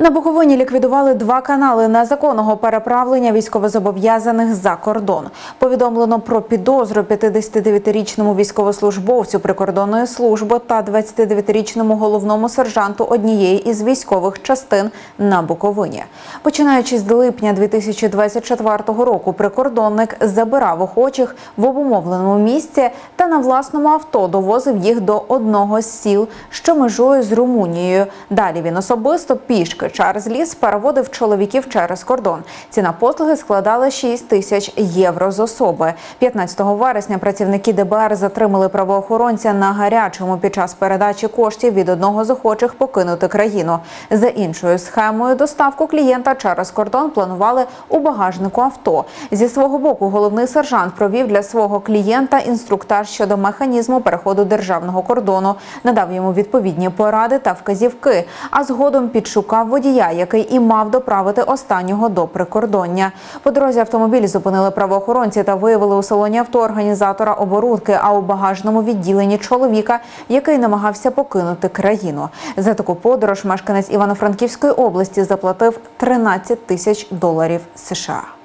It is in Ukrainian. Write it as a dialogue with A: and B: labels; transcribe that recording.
A: На Буковині ліквідували два канали незаконного переправлення військовозобов'язаних за кордон. Повідомлено про підозру 59-річному військовослужбовцю прикордонної служби та 29-річному головному сержанту однієї із військових частин на Буковині. Починаючи з липня 2024 року, прикордонник забирав охочих в обумовленому місці та на власному авто довозив їх до одного з сіл, що межує з Румунією. Далі він особисто пішки через ліс переводив чоловіків через кордон. Ціна послуги складала 6 тисяч євро з особи. 15 вересня працівники ДБР затримали правоохоронця на гарячому під час передачі коштів від одного з охочих покинути країну. За іншою схемою доставку клієнта через кордон планували у багажнику авто. Зі свого боку, головний сержант провів для свого клієнта інструктаж щодо механізму переходу державного кордону, надав йому відповідні поради та вказівки. А згодом підшукав водія, який і мав доправити останнього до прикордоння. По дорозі автомобіль зупинили правоохоронці та виявили у салоні авто організатора оборудки, а у багажному відділенні чоловіка, який намагався покинути країну. За таку подорож мешканець Івано-Франківської області заплатив 13 тисяч доларів США.